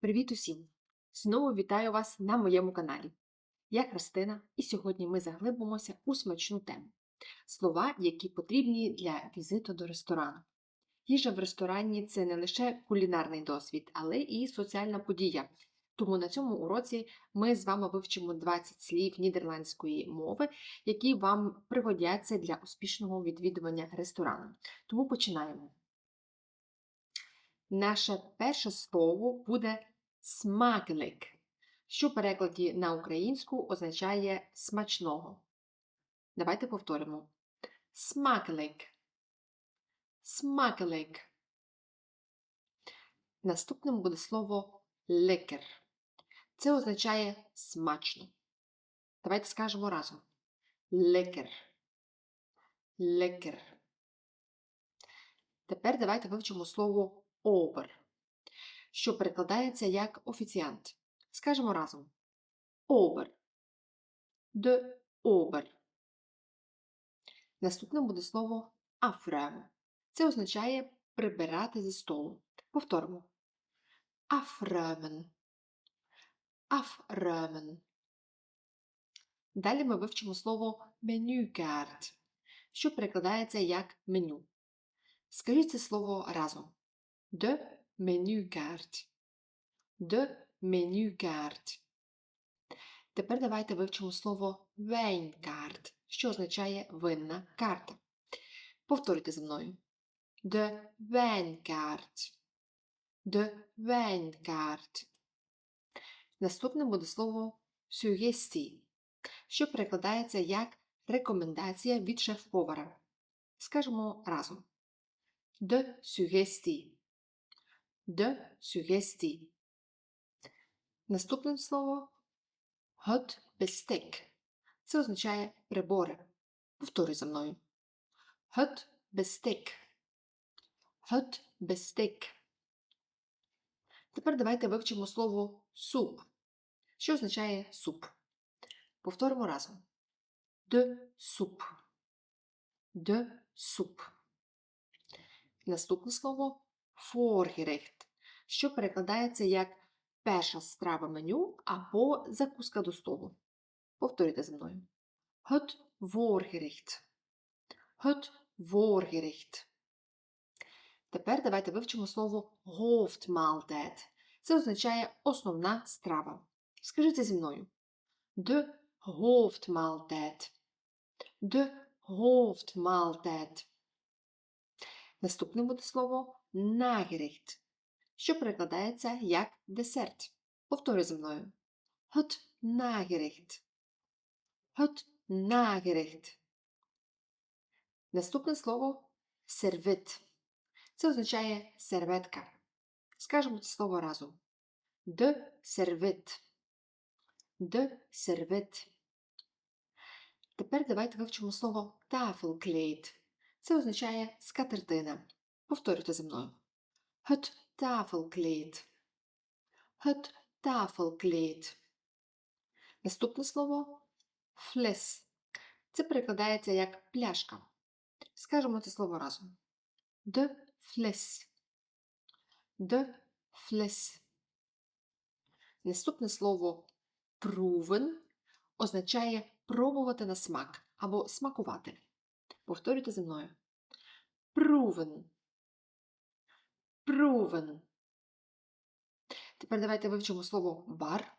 Привіт усім! Знову вітаю вас на моєму каналі. Я Христина, і сьогодні ми заглибимося у смачну тему слова, які потрібні для візиту до ресторану. Їжа в ресторані це не лише кулінарний досвід, але і соціальна подія. Тому на цьому уроці ми з вами вивчимо 20 слів нідерландської мови, які вам пригодяться для успішного відвідування ресторану. Тому починаємо. Наше перше слово буде смакелик, що в перекладі на українську означає смачного. Давайте повторимо. Смакелик. Смакелик. Наступним буде слово лекер. Це означає смачно. Давайте скажемо разом. Лекер. Лекер. Тепер давайте вивчимо слово обер, що перекладається як офіціант. Скажемо разом. Обер. De обер. Наступним буде слово афрем. Це означає прибирати зі столу. Повторимо. Афремен. Афремен. Далі ми вивчимо слово менюкарт, що перекладається як меню. Скажіть це слово разом. De менюкарт. De менюкарт. Тепер давайте вивчимо слово wijnkaart, що означає винна карта. Повторюйте за мною. De wijnkaart. De wijnkaart. Наступним буде слово suggestie, що перекладається як рекомендація від шеф-повара. Скажемо разом. De suggestie. De suggestie. Наступне слово het bestek. Це означає прибори. Повторюй за мною. Het bestek. Het bestek. Тепер давайте вивчимо слово суп, що означає суп. Повторимо разом. De суп. De суп. Наступне слово voorgerecht, що перекладається як перша страва меню або закуска до столу. Повторюйте за мною. Het voorgerecht. Het voorgerecht. Тепер давайте вивчимо слово hoofdmaaltijd. Це означає основна страва. Скажіть зі мною. De hoofdmaaltijd. De hoofdmaaltijd. Наступне буде слово нагеріхт, що перекладається як десерт. Повторюй за мною. Het нагеріхт. Het нагеріхт. Наступне слово сервит. Це означає серветка. Скажемо це слово разом. De сервит. De сервит. Тепер давайте вивчимо слово тафелклейт. Це означає скатертина. Повторюйте за мною. Het tafelkleed. Het tafelkleed. Наступне слово флес. Це перекладається як пляшка. Скажемо це слово разом. De fles. De fles. Наступне слово proeven означає пробувати на смак або смакувати. Повторюйте зі мною. Proeven. Proeven. Тепер давайте вивчимо слово бар,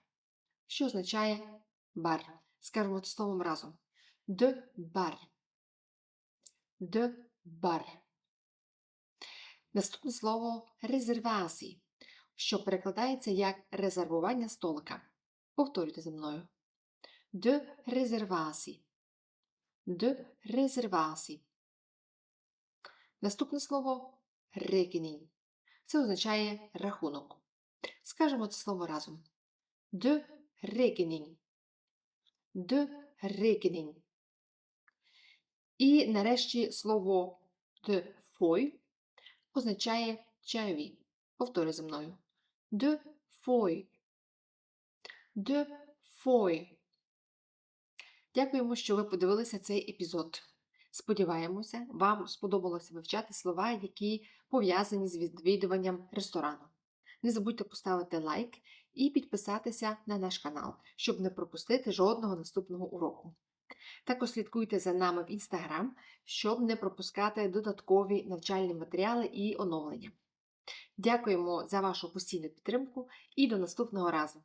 що означає бар. Скажемо словом разом. De bar. De bar. Наступне слово резервації, що перекладається як резервування столика. Повторюйте за мною. De резервації. De резервації. Наступне слово rekening. Це означає рахунок. Скажемо це слово разом. De rekening. De rekening. І нарешті слово de foy означає чайові. Повторюй за мною. De foy. De foy. Дякуємо, що ви подивилися цей епізод. Сподіваємося, вам сподобалося вивчати слова, які пов'язані з відвідуванням ресторану. Не забудьте поставити лайк і підписатися на наш канал, щоб не пропустити жодного наступного уроку. Також слідкуйте за нами в інстаграм, щоб не пропускати додаткові навчальні матеріали і оновлення. Дякуємо за вашу постійну підтримку і до наступного разу!